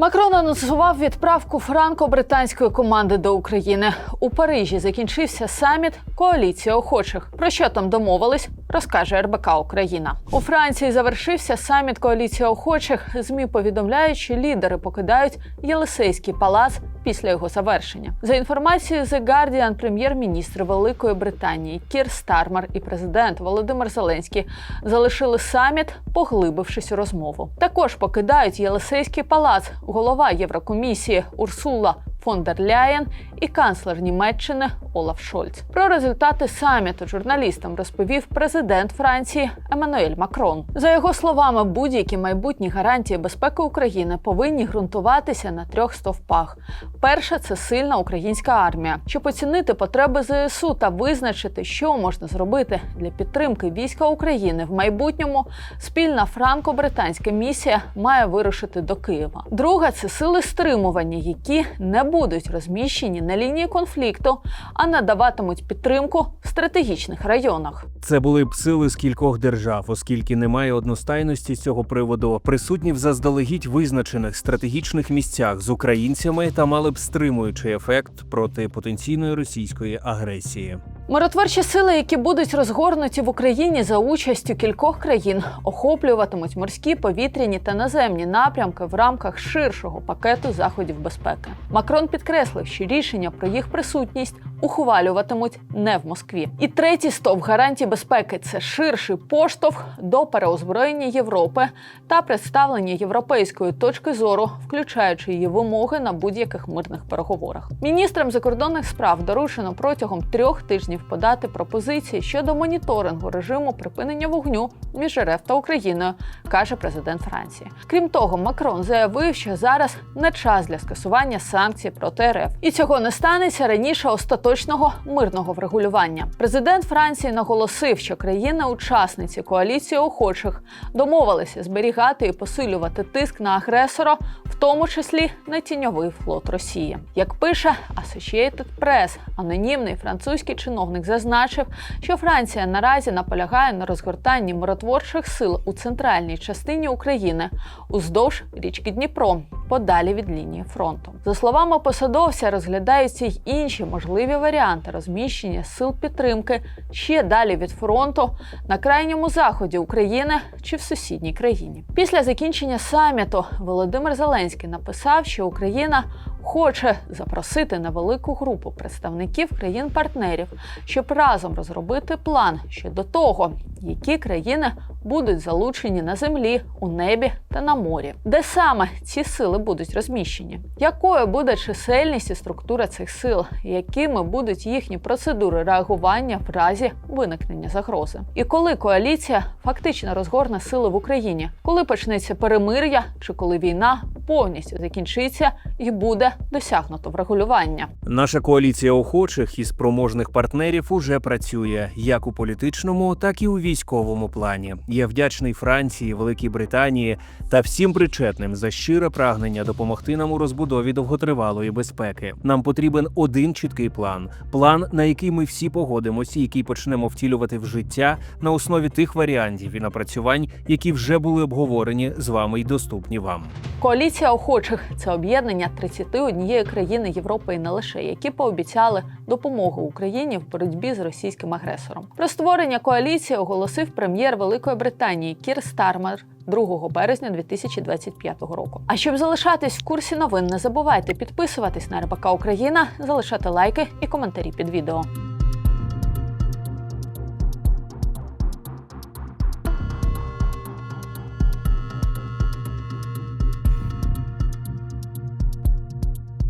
Макрон анонсував відправку франко-британської команди до України. У Парижі закінчився саміт коаліції охочих. Про що там домовились, розкаже РБК Україна. У Франції завершився саміт коаліції охочих. Змі повідомляють, що лідери покидають Єлисейський палац після його завершення. За інформацією The Guardian, прем'єр-міністр Великої Британії Кір Стармер і президент Володимир Зеленський залишили саміт, поглибившись у розмову. Також покидають Єлисейський палац, голова Єврокомісії Урсула фон дер Ляєн і канцлер Німеччини Олаф Шольц. Про результати саміту журналістам розповів президент Франції Еммануель Макрон. За його словами, будь-які майбутні гарантії безпеки України повинні ґрунтуватися на трьох стовпах. Перше це сильна українська армія, щоб оцінити потреби ЗСУ та визначити, що можна зробити для підтримки війська України в майбутньому. Спільна франко-британська місія має вирушити до Києва. Друге це сили стримування, які не будуть розміщені на лінії конфлікту, а надаватимуть підтримку в стратегічних районах. Це були б сили з кількох держав, оскільки немає одностайності з цього приводу, присутні в заздалегідь визначених стратегічних місцях з українцями та мали б стримуючий ефект проти потенційної російської агресії. Миротворчі сили, які будуть розгорнуті в Україні за участю кількох країн, охоплюватимуть морські, повітряні та наземні напрямки в рамках ширшого пакету заходів безпеки. Макрон підкреслив, що рішення про їх присутність ухвалюватимуть не в Москві. І третій стовп гарантій безпеки це ширший поштовх до переозброєння Європи та представлення європейської точки зору, включаючи її вимоги на будь-яких мирних переговорах. Міністрам закордонних справ доручено протягом трьох тижнів подати пропозиції щодо моніторингу режиму припинення вогню між РФ та Україною, каже президент Франції. Крім того, Макрон заявив, що зараз не час для скасування санкцій проти РФ, і цього не станеться раніше остаточного мирного врегулювання. Президент Франції наголосив, що країни-учасниці коаліції охочих домовилися зберігати і посилювати тиск на агресора, в тому числі на тіньовий флот Росії. Як пише Associated Press, анонімний французький чиновник зазначив, що Франція наразі наполягає на розгортанні миротворчих сил у центральній частині України уздовж річки Дніпро, подалі від лінії фронту. За словами посадовця, розглядаються й інші можливі варіанти розміщення сил підтримки ще далі від фронту на крайньому заході України чи в сусідній країні. Після закінчення саміту Володимир Зеленський написав, що Україна хоче запросити на велику групу представників країн-партнерів, щоб разом розробити план щодо того, які країни будуть залучені на землі, у небі та на морі, де саме ці сили будуть розміщені, якою буде чисельність і структура цих сил, якими будуть їхні процедури реагування в разі виникнення загрози, і коли коаліція фактично розгорне сили в Україні, коли почнеться перемир'я чи коли війна повністю закінчиться і буде досягнуто врегулювання. Наша коаліція охочих і спроможних партнерів уже працює як у політичному, так і у військовому плані. Я вдячний Франції, Великій Британії та всім причетним за щире прагнення допомогти нам у розбудові довготривалої безпеки. Нам потрібен один чіткий план план, на який ми всі погодимося, який почнемо втілювати в життя на основі тих варіантів і напрацювань, які вже були обговорені з вами й доступні вам. Коаліція охочих це об'єднання 31 країни Європи і не лише, які пообіцяли допомогу Україні в боротьбі з російським агресором. Про створення коаліції оголосив прем'єр Великої Британії Кір Стармер. 2 березня 2025 року. А щоб залишатись в курсі новин, не забувайте підписуватись на РБК Україна, залишати лайки і коментарі під відео.